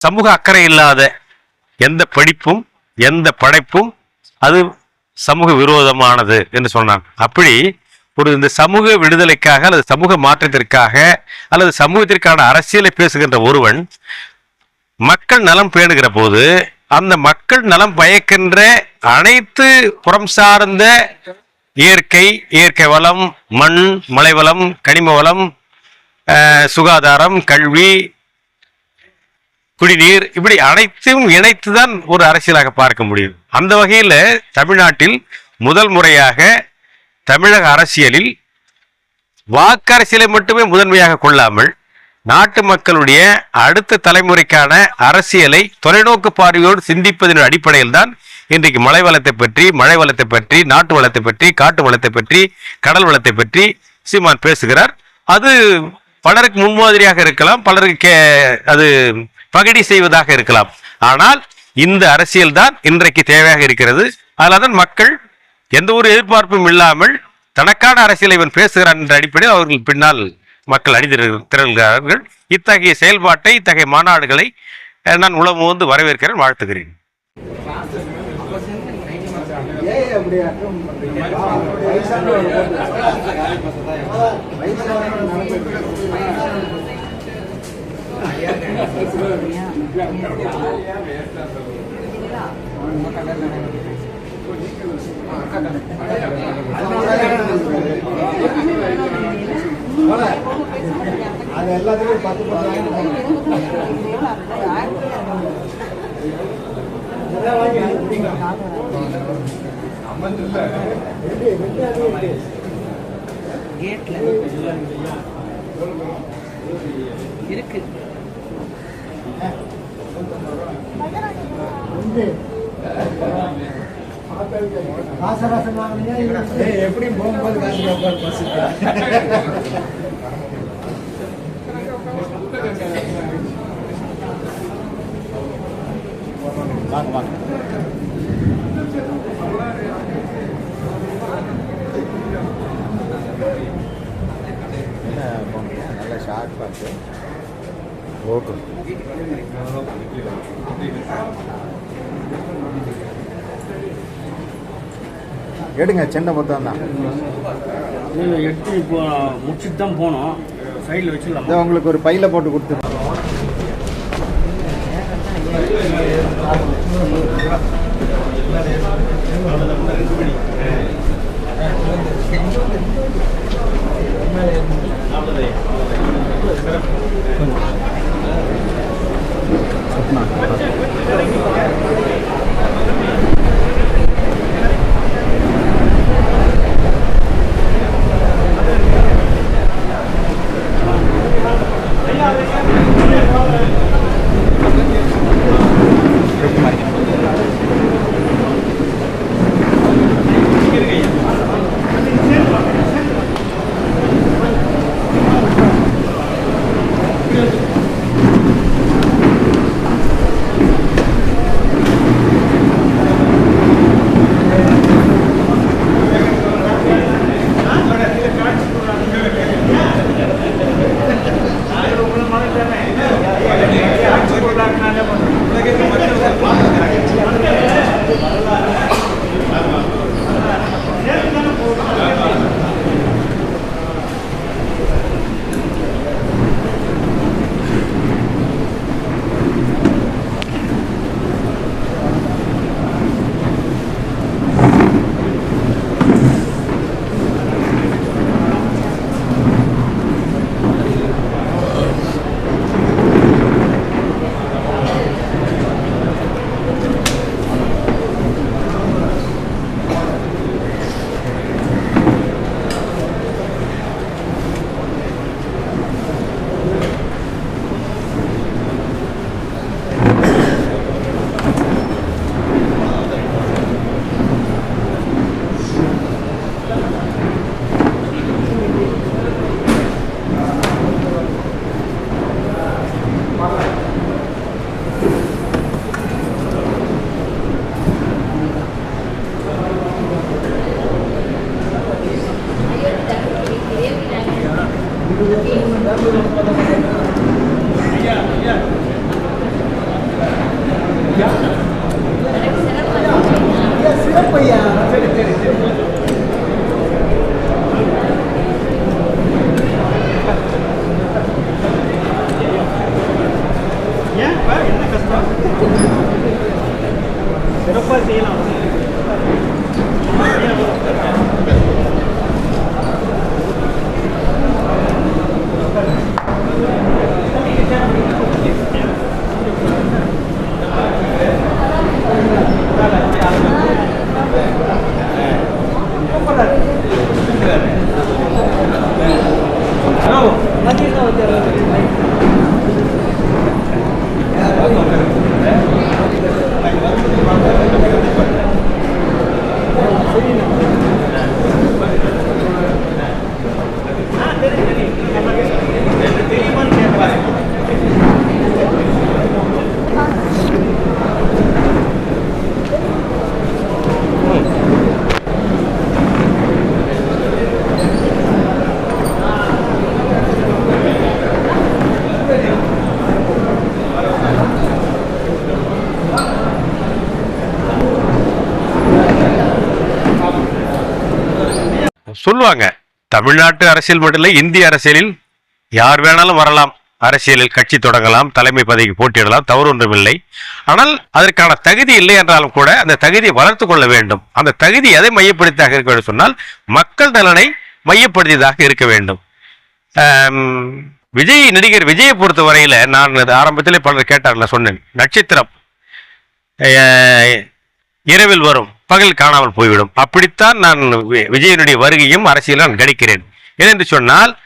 சமூக அக்கறை இல்லாத எந்த படிப்பும் எந்த படைப்பும் அது சமூக விரோதமானது என்று சொன்னாங்க. அப்படி ஒரு இந்த சமூக விடுதலைக்காக அல்லது சமூக மாற்றத்திற்காக அல்லது சமூகத்திற்கான அரசியலை பேசுகின்ற ஒருவன் மக்கள் நலம் பேணுகிற போது அந்த மக்கள் நலம் பயக்கின்ற அனைத்து புறம் சார்ந்த இயற்கை இயற்கை வளம் மண் மலை வளம் கனிம வளம் சுகாதாரம் கல்வி குடிநீர் இப்படி அனைத்தையும் இணைத்துதான் ஒரு அரசியலாக பார்க்க முடியும். அந்த வகையில் தமிழ்நாட்டில் முதல் முறையாக தமிழக அரசியலில் வாக்கரசியலை மட்டுமே முதன்மையாக கொள்ளாமல் நாட்டு மக்களுடைய அடுத்த தலைமுறைக்கான அரசியலை தொலைநோக்கு பார்வையோடு சிந்திப்பதன் அடிப்படையில் தான் இன்றைக்கு மழை வளத்தை பற்றி மழை வளத்தை பற்றி நாட்டு வளத்தை பற்றி காட்டு வளத்தை பற்றி கடல் வளத்தை பற்றி சீமான் பேசுகிறார். அது பலருக்கு முன்மாதிரியாக இருக்கலாம் பலருக்கு அது பகடி செய்வதாக இருக்கலாம். ஆனால் இந்த அரசியல் தான் இன்றைக்கு தேவையாக இருக்கிறது. அதில் மக்கள் எந்த ஒரு எதிர்பார்ப்பும் இல்லாமல் தனக்கான அரசியலை இவன் பேசுகிறான் என்ற அடிப்படையில் அவர்கள் பின்னால் மக்கள் அணிதிரு திரள்கிறார்கள். இத்தகைய செயல்பாட்டை இத்தகைய மாநாடுகளை நான் உளவு வந்து வரவேற்கிறேன். வாழ்த்துகிறேன். ஏன் அது எல்லாத்துக்கும் பத்து பத்து வாங்கிட்டு போகணும். இதெல்லாம் வாங்கி அனுப்புறீங்க. எப்படி, எப்படி அது எப்படி? கேட்ல இருக்கு வந்து காசராசன் வாங்குனீங்க, இல்ல? ஏய், எப்படி போகும்போது காசு கேட்பாரு பஸ்ஸுக்கு? வாங்க வாங்க. நல்ல ஷார்ட் பார்த்து ஓகே எடுங்க சென்னை மொத்தம் தான் எடுத்து இப்போ முடிச்சுட்டு தான் போனோம். சைடில் வச்சிடலாம்? இதை உங்களுக்கு ஒரு பையில போட்டு கொடுத்துருவோம். まあ சொல்லுவாங்க. தமிழ்நாட்டு அரசியல் மட்டும் இல்லை இந்திய அரசியலில் யார் வேணாலும் வரலாம். அரசியலில் கட்சி தொடங்கலாம் தலைமை பதவிக்கு போட்டியிடலாம் தவறு ஒன்றுமில்லை ஆனால் அதற்கான தகுதி இல்லை என்றாலும் கூட அந்த தகுதியை வளர்த்து கொள்ள வேண்டும். அந்த தகுதி எதை மையப்படுத்தியாக இருக்க வேண்டும் சொன்னால் மக்கள் நலனை மையப்படுத்தியதாக இருக்க வேண்டும். விஜய் நடிகர் விஜயை பொறுத்த வரையில் நான் ஆரம்பத்தில் ஆரம்பத்திலே பலர் கேட்டார் நான் சொன்னேன். நட்சத்திரம் இரவில் வரும். பகல் காணாமல் போய்விடும். அப்படித்தான் நான் வி- விஜயனுடைய வருகையும் அரசியல் நான் கணிக்கிறேன் ஏனென்று சொன்னால்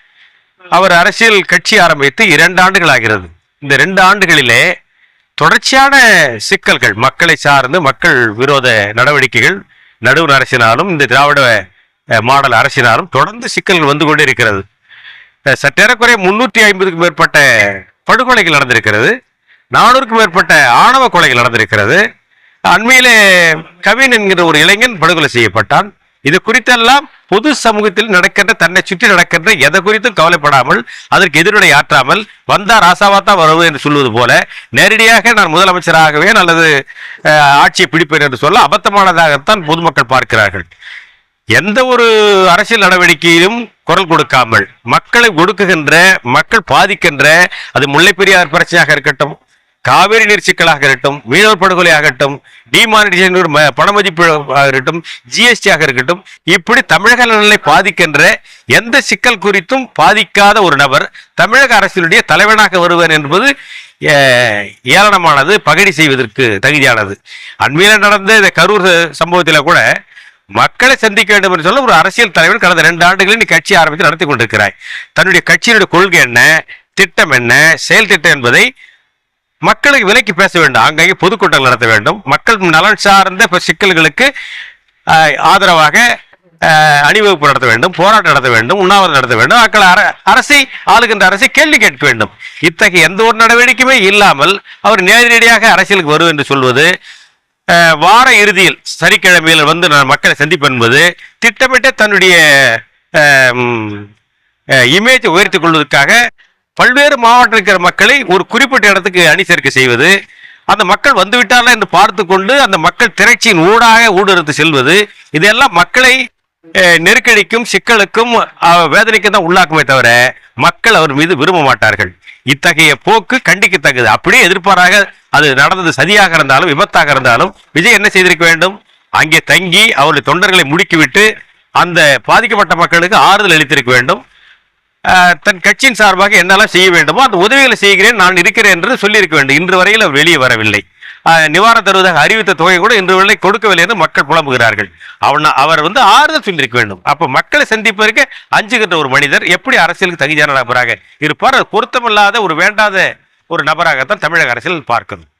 அவர் அரசியல் கட்சி ஆரம்பித்து இரண்டு ஆண்டுகள் ஆகிறது. இந்த ரெண்டு ஆண்டுகளிலே தொடர்ச்சியான சிக்கல்கள் மக்களை சார்ந்து மக்கள் விரோத நடவடிக்கைகள் நடுவர் அரசினாலும் இந்த திராவிட மாடல் அரசினாலும் தொடர்ந்து சிக்கல்கள் வந்து கொண்டே இருக்கிறது. சற்றேறக்குறைய முன்னூற்றி ஐம்பதுக்கும் மேற்பட்ட படுகொலைகள் நடந்திருக்கிறது. நானூறுக்கும் மேற்பட்ட ஆணவ கொலைகள் நடந்திருக்கிறது. அண்மையிலே கவின் என்கிற ஒரு இளைஞன் படுகொலை செய்யப்பட்டான். இது குறித்தெல்லாம் பொது சமூகத்தில் நடக்கின்ற தன்னை சுற்றி நடக்கின்ற எதை குறித்தும் கவலைப்படாமல் அதற்கு எதிர்வினை ஆற்றாமல் வந்தா ராசாவாத்தான் வருவது என்று சொல்வது போல நேரடியாக நான் முதலமைச்சராகவே அல்லது ஆட்சியை பிடிப்பேன் என்று சொல்ல அபத்தமானதாகத்தான் பொதுமக்கள் பார்க்கிறார்கள். எந்த ஒரு அரசியல் நடவடிக்கையிலும் குரல் கொடுக்காமல் மக்களை ஒடுக்குகின்ற மக்கள் பாதிக்கின்ற அது முல்லை பெரியார் பிரச்சனையாக இருக்கட்டும் காவிரி நீர் சிக்கலாக இருக்கட்டும் மீனவர் படுகொலை ஆகட்டும் டிமானிட்டேஷன் பணமதிப்பு இருக்கட்டும் ஜிஎஸ்டி ஆக இருக்கட்டும் இப்படி தமிழக நலனை பாதிக்கின்ற எந்த சிக்கல் குறித்தும் பாதிக்காத ஒரு நபர் தமிழக அரசினுடைய தலைவனாக வருவேன் என்பது ஏளனமானது பகடி செய்வதற்கு தகுதியானது. அண்மையில் நடந்த இந்த கரூர் சம்பவத்தில் கூட மக்களை சந்திக்க வேண்டும் என்று சொல்ல ஒரு அரசியல் தலைவர் கடந்த ரெண்டு ஆண்டுகளில் நீ கட்சி ஆரம்பித்து நடத்தி கொண்டிருக்கிறாய். தன்னுடைய கட்சியினுடைய கொள்கை என்ன திட்டம் என்ன செயல் திட்டம் என்பதை மக்களுக்கு விலைக்கு பேச வேண்டும். அங்கங்கே பொதுக்கூட்டங்கள் நடத்த வேண்டும். மக்கள் நலன் சார்ந்த சிக்கல்களுக்கு ஆதரவாக அணிவகுப்பு நடத்த வேண்டும் போராட்டம் நடத்த வேண்டும் உண்ணாவிரதம் நடத்த வேண்டும். மக்கள் அர அரசை ஆளுகின்ற அரசை கேள்வி கேட்க வேண்டும். இத்தகைய எந்த ஒரு நடவடிக்கையுமே இல்லாமல் அவர் நேரடியாக அரசியலுக்கு வரும் என்று சொல்வது வார இறுதியில் சனிக்கிழமையில் வந்து நான் மக்களை சந்திப்பேன் என்பது திட்டமிட்ட தன்னுடைய இமேஜை உயர்த்தி கொள்வதற்காக பல்வேறு மாவட்டம் இருக்கிற மக்களை ஒரு குறிப்பிட்ட இடத்துக்கு அணி சேர்க்கை செய்வது அந்த மக்கள் வந்துவிட்டார்கள் என்று பார்த்து கொண்டு அந்த மக்கள் திரைச்சியின் ஊடாக ஊடுருத்து செல்வது இதெல்லாம் மக்களை நெருக்கடிக்கும் சிக்கலுக்கும் வேதனைக்கும் தான் உள்ளாக்குமே தவிர மக்கள் அவர் மீது விரும்ப மாட்டார்கள். இத்தகைய போக்கு கண்டிக்கத்தக்கது. அப்படியே எதிர்ப்பாராக அது நடந்தது சதியாக இருந்தாலும் விபத்தாக இருந்தாலும் விஜய் என்ன செய்திருக்க வேண்டும்? அங்கே தங்கி அவருடைய தொண்டர்களை முடுக்கிவிட்டு அந்த பாதிக்கப்பட்ட மக்களுக்கு ஆறுதல் அளித்திருக்க வேண்டும். தன் கட்சியின் சார்பாக என்னெல்லாம் செய்ய வேண்டுமோ அந்த உதவிகளை செய்கிறேன் நான் இருக்கிறேன் என்று சொல்லியிருக்க வேண்டும். இன்று வரையில் அவர் வெளியே வரவில்லை. நிவாரணம் தருவதாக அறிவித்த தொகை கூட இன்று வரை கொடுக்கவில்லை என்று மக்கள் புலம்புகிறார்கள். அவன் அவர் வந்து ஆறுதல் சொல்லியிருக்க வேண்டும். அப்போ மக்களை சந்திப்பதற்கு அஞ்சுகின்ற ஒரு மனிதர் எப்படி அரசியலுக்கு தகுதியான நபராக இருப்பார்? பொருத்தமில்லாத ஒரு வேண்டாத ஒரு நபராகத்தான் தமிழக அரசியல் பார்க்கணும்.